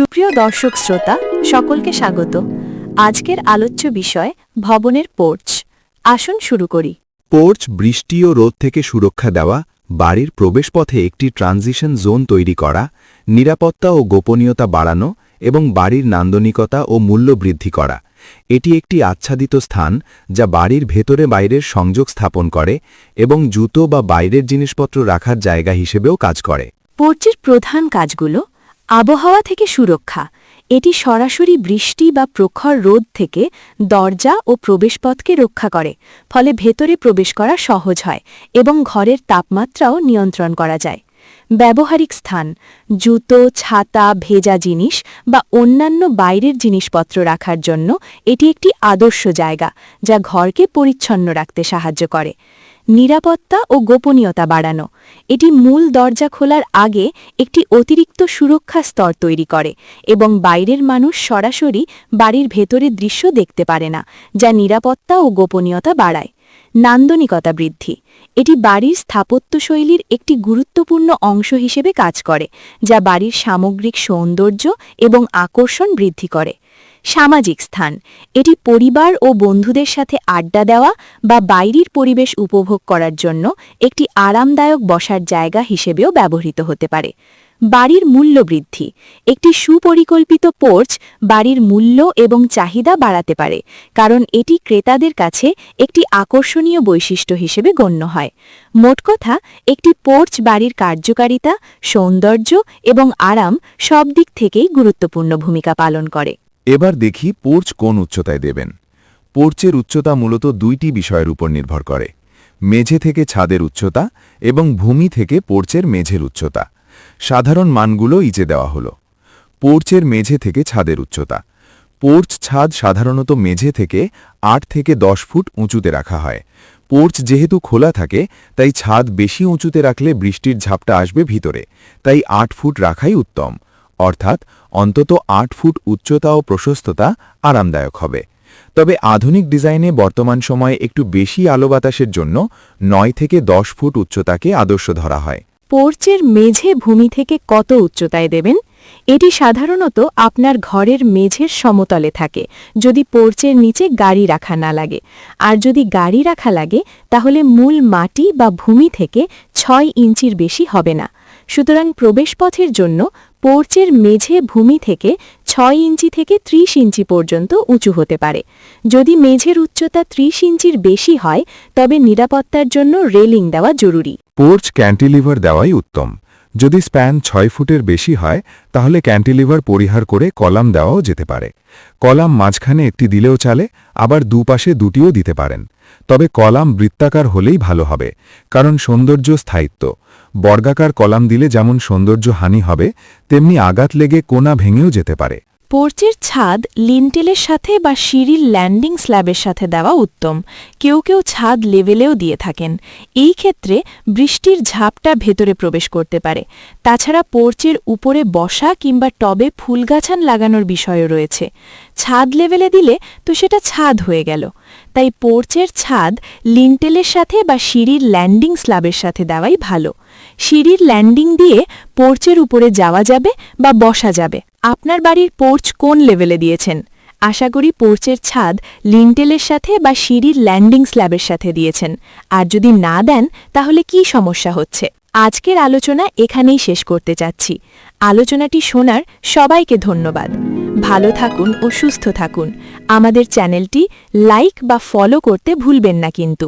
সুপ্রিয় দর্শক শ্রোতা সকলকে স্বাগত। আজকের আলোচ্য বিষয় ভবনের পোর্চ আসুন শুরু করি। পোর্চ বৃষ্টি ও রোদ থেকে সুরক্ষা দেওয়া বাড়ির প্রবেশপথে একটি ট্রানজিশন জোন তৈরি করা নিরাপত্তা ও গোপনীয়তা বাড়ানো এবং বাড়ির নান্দনিকতা ও মূল্য বৃদ্ধি করা। এটি একটি আচ্ছাদিত স্থান যা বাড়ির ভেতরে বাইরের সংযোগ স্থাপন করে এবং জুতো বা বাইরের জিনিসপত্র রাখার জায়গা হিসেবেও কাজ করে। পোর্চের প্রধান কাজগুলো আবহাওয়া থেকে সুরক্ষা। এটি সরাসরি বৃষ্টি বা প্রখর রোদ থেকে দরজা ও প্রবেশপথকে রক্ষা করে, ফলে ভেতরে প্রবেশ করা সহজ হয় এবং ঘরের তাপমাত্রাও নিয়ন্ত্রণ করা যায়। ব্যবহারিক স্থান, জুতো, ছাতা, ভেজা জিনিস বা অন্যান্য বাইরের জিনিসপত্র রাখার জন্য এটি একটি আদর্শ জায়গা, যা ঘরকে পরিচ্ছন্ন রাখতে সাহায্য করে। নিরাপত্তা ও গোপনীয়তা বাড়ানো। এটি মূল দরজা খোলার আগে একটি অতিরিক্ত সুরক্ষা স্তর তৈরি করে এবং বাইরের মানুষ সরাসরি বাড়ির ভেতরের দৃশ্য দেখতে পারে না, যা নিরাপত্তা ও গোপনীয়তা বাড়ায়। নান্দনিকতা বৃদ্ধি। এটি বাড়ির স্থাপত্যশৈলীর একটি গুরুত্বপূর্ণ অংশ হিসেবে কাজ করে, যা বাড়ির সামগ্রিক সৌন্দর্য এবং আকর্ষণ বৃদ্ধি করে। সামাজিক স্থান। এটি পরিবার ও বন্ধুদের সাথে আড্ডা দেওয়া বা বাইরের পরিবেশ উপভোগ করার জন্য একটি আরামদায়ক বসার জায়গা হিসেবেও ব্যবহৃত হতে পারে। বাড়ির মূল্য বৃদ্ধি। একটি সুপরিকল্পিত পোর্চ বাড়ির মূল্য এবং চাহিদা বাড়াতে পারে, কারণ এটি ক্রেতাদের কাছে একটি আকর্ষণীয় বৈশিষ্ট্য হিসেবে গণ্য হয়। মোট কথা, একটি পোর্চ বাড়ির কার্যকারিতা, সৌন্দর্য এবং আরাম সব দিক থেকেই গুরুত্বপূর্ণ ভূমিকা পালন করে। এবার দেখি পোর্চ কোন উচ্চতায় দেবেন। পোর্চের উচ্চতা মূলত দুইটি বিষয়ের উপর নির্ভর করে, মেঝে থেকে ছাদের উচ্চতা এবং ভূমি থেকে পোর্চের মেঝের উচ্চতা। সাধারণ মানগুলো ইচে দেওয়া হলো। পোর্চের মেঝে থেকে ছাদের উচ্চতা। পোর্চ ছাদ সাধারণত মেঝে থেকে আট থেকে দশ ফুট উঁচুতে রাখা হয়। পোর্চ যেহেতু খোলা থাকে, তাই ছাদ বেশি উঁচুতে রাখলে বৃষ্টির ঝাপটা আসবে ভিতরে, তাই আট ফুট রাখাই উত্তম। অর্থাৎ অন্তত আট ফুট উচ্চতা ও প্রশস্ততা আরামদায়ক হবে। তবে আধুনিক ডিজাইনে বর্তমান সময়ে একটু বেশি আলো বাতাসের জন্য নয় থেকে দশ ফুট উচ্চতাকে আদর্শ ধরা হয়। পোর্চের মেঝে ভূমি থেকে কত উচ্চতায় দেবেন? এটি সাধারণত আপনার ঘরের মেঝের সমতলে থাকে, যদি পোর্চের নিচে গাড়ি রাখা না লাগে। আর যদি গাড়ি রাখা লাগে, তাহলে মূল মাটি বা ভূমি থেকে ছয় ইঞ্চির বেশি হবে না। সুতরাং প্রবেশপথের জন্য পোর্চের মেঝে ভূমি থেকে ছয় ইঞ্চি থেকে ত্রিশ ইঞ্চি পর্যন্ত উঁচু হতে পারে। যদি মেঝের উচ্চতা ত্রিশ ইঞ্চির বেশি হয়, তবে নিরাপত্তার জন্য রেলিং দেওয়া জরুরি। পোর্চ ক্যান্টিলিভার দেওয়াই উত্তম। যদি স্প্যান ছয় ফুটের বেশি হয়, তাহলে ক্যান্টিলিভার পরিহার করে কলাম দেওয়াও যেতে পারে। কলাম মাঝখানে একটি দিলেও চালে, আবার দুপাশে দুটিও দিতে পারেন। তবে কলাম বৃত্তাকার হলেই ভালো হবে, কারণ সৌন্দর্য স্থায়িত্ব। বর্গাকার কলাম দিলে যেমন সৌন্দর্য হানি হবে, তেমনি আঘাত লেগে কোনা ভেঙেও যেতে পারে। পোর্চের ছাদ লিন্টেলের সাথে বা সিঁড়ির ল্যান্ডিং স্ল্যাবের সাথে দেওয়া উত্তম। কেউ কেউ ছাদ লেভেলেও দিয়ে থাকেন। এই ক্ষেত্রে বৃষ্টির ঝাপটা ভেতরে প্রবেশ করতে পারে। তাছাড়া পোর্চের উপরে বসা কিংবা টবে ফুলগাছান লাগানোর বিষয়ও রয়েছে। ছাদ লেভেলে দিলে তো সেটা ছাদ হয়ে গেল। তাই পোর্চের ছাদ লিন্টেলের সাথে বা সিঁড়ির ল্যান্ডিং স্ল্যাবের সাথে দেওয়াই ভালো। সিঁড়ির ল্যান্ডিং দিয়ে পোর্চের উপরে যাওয়া যাবে বা বসা যাবে। আপনার বাড়ির পোর্চ কোন লেভেলে দিয়েছেন? আশা করি পোর্চের ছাদ লিন্টেলের সাথে বা সিঁড়ির ল্যান্ডিং স্ল্যাবের সাথে দিয়েছেন। আর যদি না দেন, তাহলে কি সমস্যা হচ্ছে? আজকের আলোচনা এখানেই শেষ করতে চাচ্ছি। আলোচনাটি শোনার সবাইকে ধন্যবাদ। ভালো থাকুন ও সুস্থ থাকুন। আমাদের চ্যানেলটি লাইক বা ফলো করতে ভুলবেন না কিন্তু।